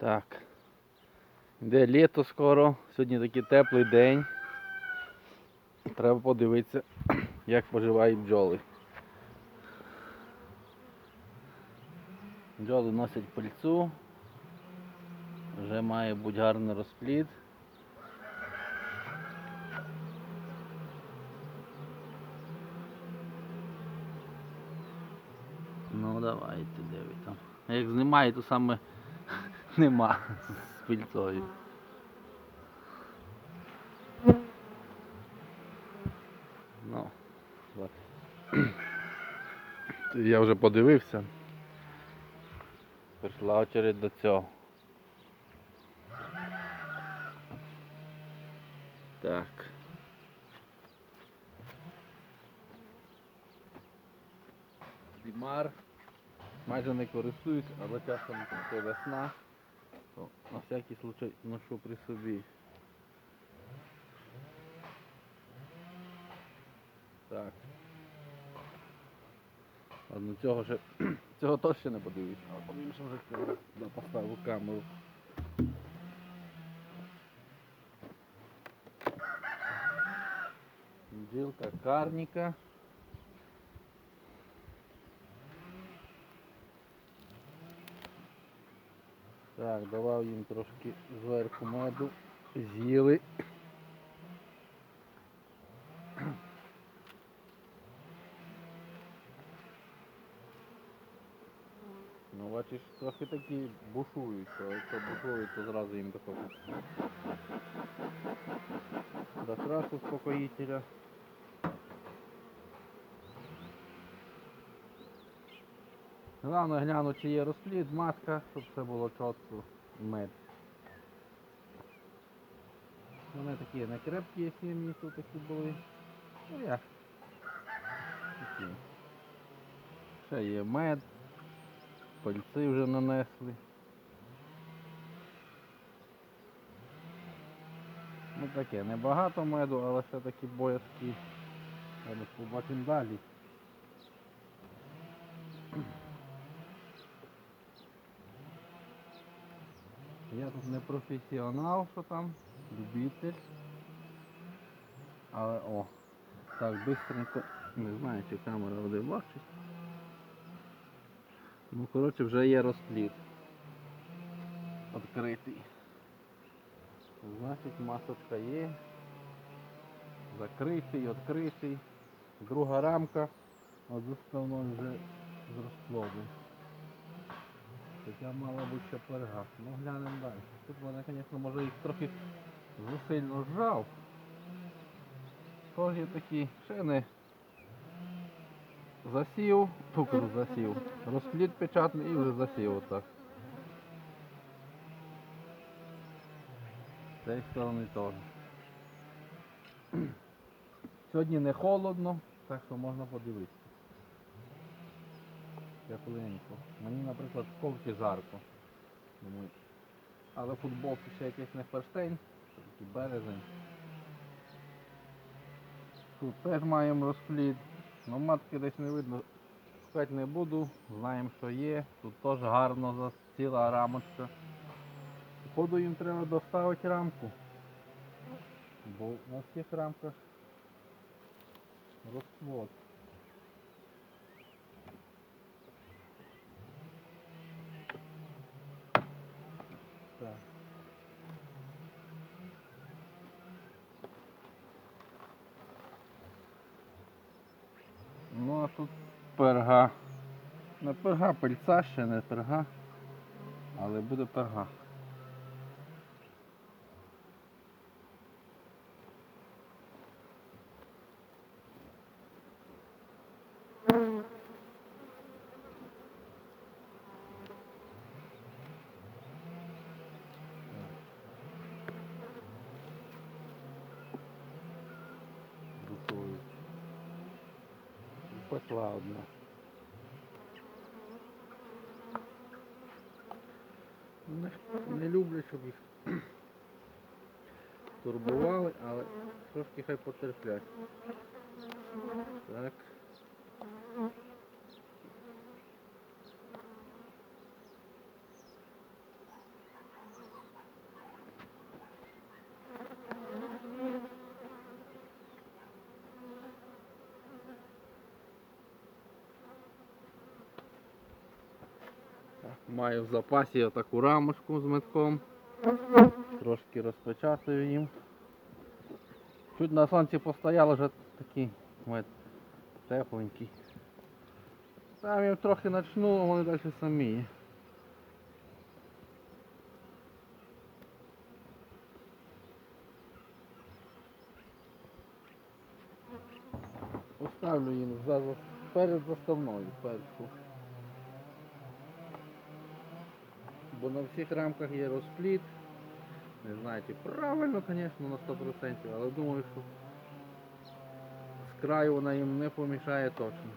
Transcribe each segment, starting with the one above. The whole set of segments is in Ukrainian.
Так. Де літо скоро, сьогодні такий теплий день. Треба подивитися, як поживають бджоли. Бджоли носять пильцу. Вже має бути гарний розплід. Ну давайте, де ви там. Як знімає, то саме нема з пильцою. Ну, так. Я вже подивився. Прийшла очередь до цього. Так. Дімар. Майже не користуюсь, але часом це весна. На всякий случай ношу при собі. Так. Ладно, цього ще цього точно не подивлюсь, але подивимося вже коли я поставив камеру. Бджілка карніка. Так, давав їм трошки зверху меду, з'їли. Ну, бачиш, трохи такі бушують, а якщо бушують, то зразу їм такого. Докрас успокоїтеля. Головне гляну, чи є розплід, маска, щоб все було чітко, мед. Вони такі не крепкі сім'ї, тут такі були. Ну як? Такі. Ще є мед. Пальці вже нанесли. Ну таке, небагато меду, але все-таки боязкі. Зараз побачимо далі. Я тут не професіонал, що там, любитель. Але о, так, бистренько, не знаю, чи камера буде бачить. Ну, коротше, вже є розплід. Відкритий. Значить, масочка є. Закритий, відкритий. Друга рамка. Заставно вже з розплоду. Хоча мала бути ще перга. Ну глянемо далі. Тут вони, звісно, може їх трохи засильно зжав. Тож є такі не засів, цукру засів. Розплід печатний і вже засів отак. З цієї сторони теж. Сьогодні не холодно, так що можна подивитися. Я хвилинку. Мені, наприклад, в жарко. Але в футболці ще якийсь не ферштейн, що такий березень. Тут теж маємо розплід. Ну матки десь не видно. Шукати не буду, знаємо, що є. Тут теж гарно ціла рамочка. Походу їм треба доставити рамку. Бо на всіх рамках розплод. Так. Ну а тут перга. Не перга, пильця ще не перга, але буде перга. Готують. Одна. Не, не люблю, щоб їх турбували, але трошки хай потерплять. Так. Маю в запасі отаку рамочку з метком. Трошки розпечатаю їм. Чуть на сонці постояло вже такий мед тепленький. Там їм трохи начну, а вони далі самі. Поставлю їм за- перед заставною першу. Бо на всіх рамках є розпліт. Не знаю, чи правильно, звісно, на 100%, але думаю, що з краю вона їм не помішає точно.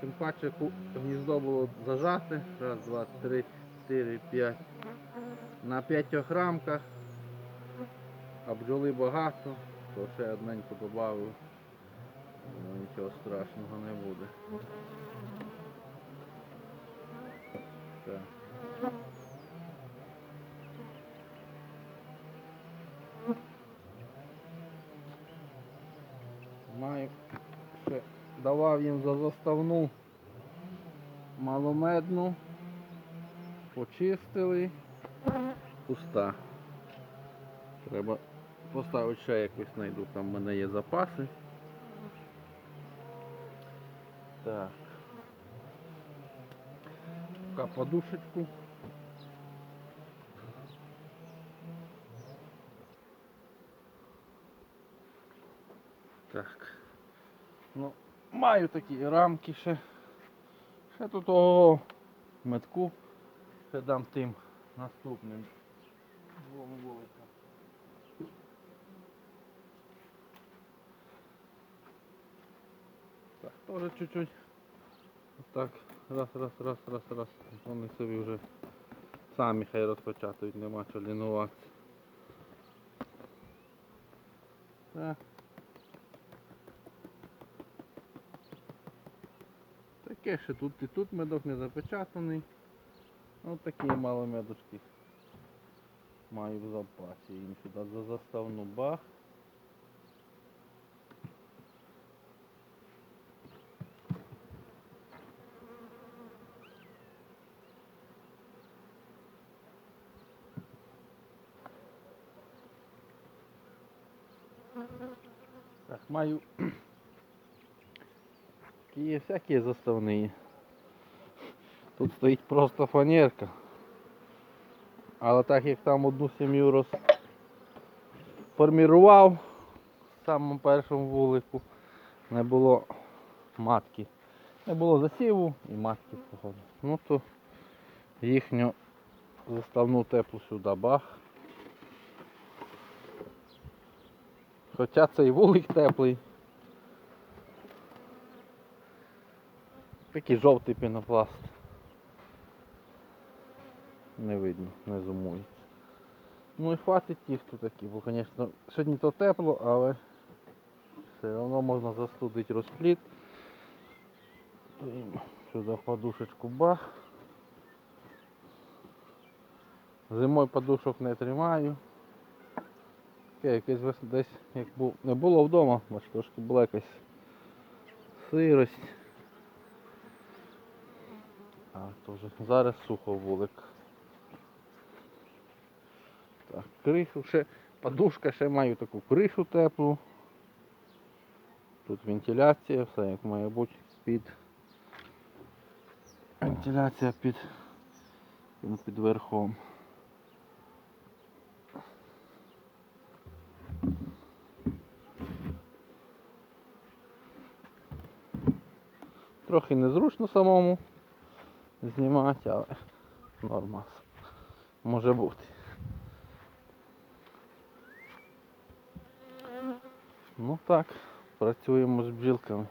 Тим паче гніздо було зажате. Раз, два, три, чотири, п'ять. На п'ятьох рамках. А бджоли багато, то ще одненьку додав. Ну, нічого страшного не буде. Так. Маю давав їм за заставну маломедну, почистили, пуста. Треба поставити ще якось знайду, там в мене є запаси. Так. Пока подушечку. Так. Ну, маю такі рамки ще. Ще тут о метку. Ще дам тим наступним двом вуликам. Так, теж чуть-чуть. Так, раз, раз, раз, раз, раз. Вони собі вже самі хай розпочатують, нема чого лінуватися. Так. Таке ще тут і тут медок не запечатаний. Ось такі мало медочки. Маю в запасі. Їм сюди за заставну бах. Так, маю такі всякі заставні. Тут стоїть просто фанерка. Але так як там одну сім'ю розформірував в самому першому вулику, не було матки. Не було засіву і матки походу. Ну то їхню заставну теплу сюди бах. Хоча цей вулик теплий. Такий жовтий пінопласт. Не видно, не зумується. Ну і хватить тут такі, бо звісно, сьогодні то тепло, але все одно можна застудити розпліт. Сюди подушечку бах. Зимою подушок не тримаю. Таке якесь десь як був, не було вдома, бач, трошки була якась сирость. А, то вже зараз сухо вулик. Так, кришу ще, подушка ще маю таку кришу теплу. Тут вентиляція, все як має бути під. Вентиляція під, ну, під верхом. Трохи незручно самому знімати, але нормас. Може бути. Ну так, працюємо з бджілками.